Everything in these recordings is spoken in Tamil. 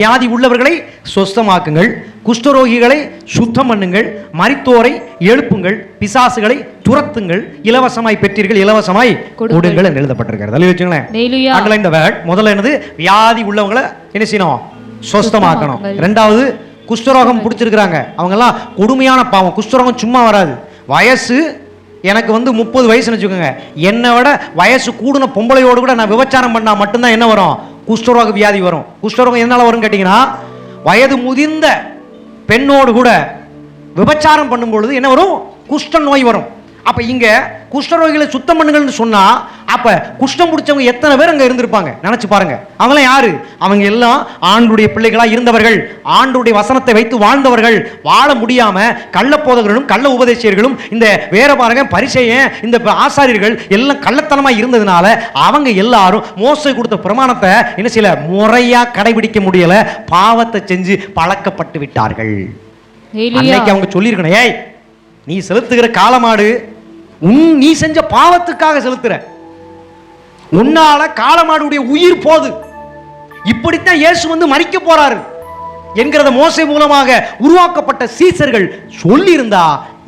வியாதி உள்ளவர்களை சொஸ்தமாக்குங்கள் குஷ்டரோகிகளை சுத்தம் பண்ணுங்கள் மரித்தோரை எழுப்புங்கள் பிசாசுகளை துரத்துங்கள் இலவசமாய் பெற்றீர்கள் இலவசமாய் கொடுங்கள். என்று எழுதப்பட்டிருக்கிறது. இந்த வேர்ட் முதல்ல என்னது? வியாதி உள்ளவங்களை என்ன செய்யணும்? சொஸ்தமாக்கணும். ரெண்டாவது குஷ்டரோகம் பிடிச்சிருக்கிறாங்க. அவங்கெல்லாம் கொடுமையான பாவம். குஷ்டரோகம் சும்மா வராது. வயசு எனக்கு வந்து முப்பது வயசுன்னு வச்சுக்கோங்க. என்னை விட வயசு கூடுன பொம்பளையோடு கூட நான் விபச்சாரம் பண்ணா மட்டும்தான் என்ன வரும்? குஷ்டரோக வியாதி வரும். குஷ்டரோகம் என்னால் வரும்னு கேட்டிங்கன்னா வயது முதிர்ந்த பெண்ணோடு கூட விபச்சாரம் பண்ணும் பொழுது என்ன வரும்? குஷ்ட நோய் வரும். அப்ப இங்க குஷ்டரோகிகளை சுத்தம் பண்ணுங்கள்னு சொன்னா அப்ப குஷ்டம் பிடிச்சவங்க எத்தனை பேர் அங்க இருந்திருப்பாங்க? நினைச்சு பாருங்க. அவங்களாம் யாரு? அவங்க எல்லாம் ஆண்டுடைய பிள்ளைகளா இருந்தவர்கள். ஆண்டுடைய வசனத்தை வைத்து வாழ்ந்தவர்கள். வாழ முடியாம கள்ளப்போதகர்களும் கள்ள உபதேசியர்களும் இந்த வேற பாருங்க பரிசையன் இந்த ஆசாரியர்கள் எல்லாம் கள்ளத்தனமா இருந்ததுனால அவங்க எல்லாரும் மோசை கொடுத்த பிரமாணத்தை என்ன செய்யல? முறையா கடைபிடிக்க முடியல. பாவத்தை செஞ்சு பழக்கப்பட்டு விட்டார்கள். அன்னைக்கு அவங்க சொல்லியிருக்கணும். ஏய் நீ செலுத்துகிற காலமாடு உன் நீ செஞ்ச பாவத்துக்காக செலுத்துற. உன்னால காலமாடுடைய உயிர் போது. இப்படித்தான் இயேசு வந்து மறிக்க போறாரு. என்கிறத மோசை மூலமாக உருவாக்கப்பட்ட சீசர்கள் சொல்லியிருந்தா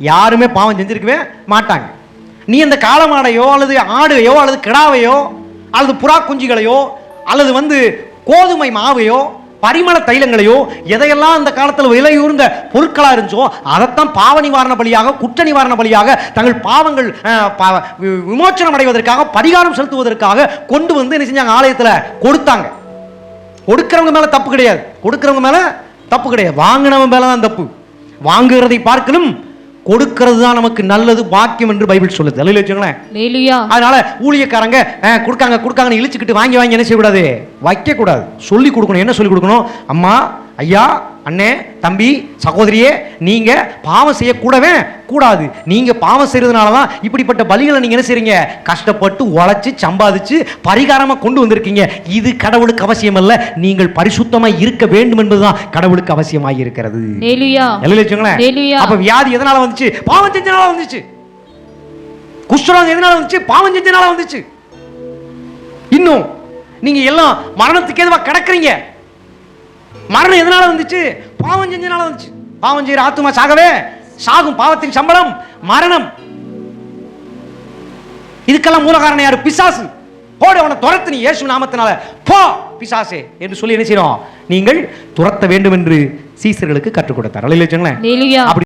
யாருமே பாவம் செஞ்சிருக்கவே மாட்டாங்க. நீ அந்த காலமாடையோ அல்லது ஆடையோ அல்லது கிடாவையோ அல்லது புறா குஞ்சுகளையோ அல்லது வந்து கோதுமை மாவையோ பரிமள தைலங்களையோ எதையெல்லாம் அந்த காலத்தில் விலையூர்ந்த பொருட்களாக இருந்துச்சோ அதைத்தான் பாவ நிவாரண பலியாக குற்ற நிவாரண பலியாக தங்கள் பாவங்கள் விமோச்சனம் அடைவதற்காக பரிகாரம் செலுத்துவதற்காக கொண்டு வந்து என்ன செஞ்சாங்க? ஆலயத்தில் கொடுத்தாங்க. கொடுக்கிறவங்க மேல தப்பு கிடையாது. கொடுக்கிறவங்க மேல தப்பு கிடையாது. வாங்கினவன் மேல தான் தப்பு. வாங்குகிறதை பார்க்கலும் கொடுக்கிறது தான் நமக்கு நல்லது பாக்கியம் என்று பைபிள் சொல்லுது. அல்ல வச்சுங்களேன். அதனால ஊழியக்காரங்க கொடுக்காங்க கொடுக்காங்கன்னு இழிச்சுக்கிட்டு வாங்கி வாங்கி என்ன செய்யக்கூடாது? வைக்க கூடாது சொல்லி கொடுக்கணும். என்ன சொல்லி கொடுக்கணும்? அம்மா ஐயா அண்ணே தம்பி சகோதரியே நீங்க பாவம் செய்யக்கூடவே கூடாது. நீங்க பாவம் செய்யறதுனால தான் இப்படிப்பட்ட பலிகளை நீங்க என்ன செய்றீங்க? கஷ்டப்பட்டு உழைச்சு சம்பாதிச்சு பரிகாரமா கொண்டு வந்திருக்கீங்க. இது கடவுளுக்கு அவசியம் அல்ல. நீங்கள் பரிசுத்தமா இருக்க வேண்டும் என்பதுதான் கடவுளுக்கு அவசியமாய் இருக்கிறது. அப்ப வியாதி எதனால வந்துச்சு? பாவம் செஞ்சனால வந்துச்சு. குஷ்டரோகம் எதனால வந்துச்சு? பாவம் செஞ்சனால வந்துச்சு. இன்னும் நீங்க எல்லாம் மரணத்துக்கு எதுவா கிடக்குறீங்க? மரணம் எதனால வந்துச்சு? பாவம் செஞ்சனால வந்துச்சு. பாவம் செய்யற ஆத்துமா சாகவே சாகும் பாவத்தின் சம்பளம் மரணம். இதுக்கெல்லாம் மூல காரணம் யாரு? பிசாசு. போடு அவனை துரத்து நீ இயேசு நாமத்தினால. போ பிசாசே என்று சொல்லி என்ன செய்யணும்? நீங்கள் துரத்த வேண்டும் என்று சீசர்களுக்கு கற்றுக் கொடுத்தார். அப்படி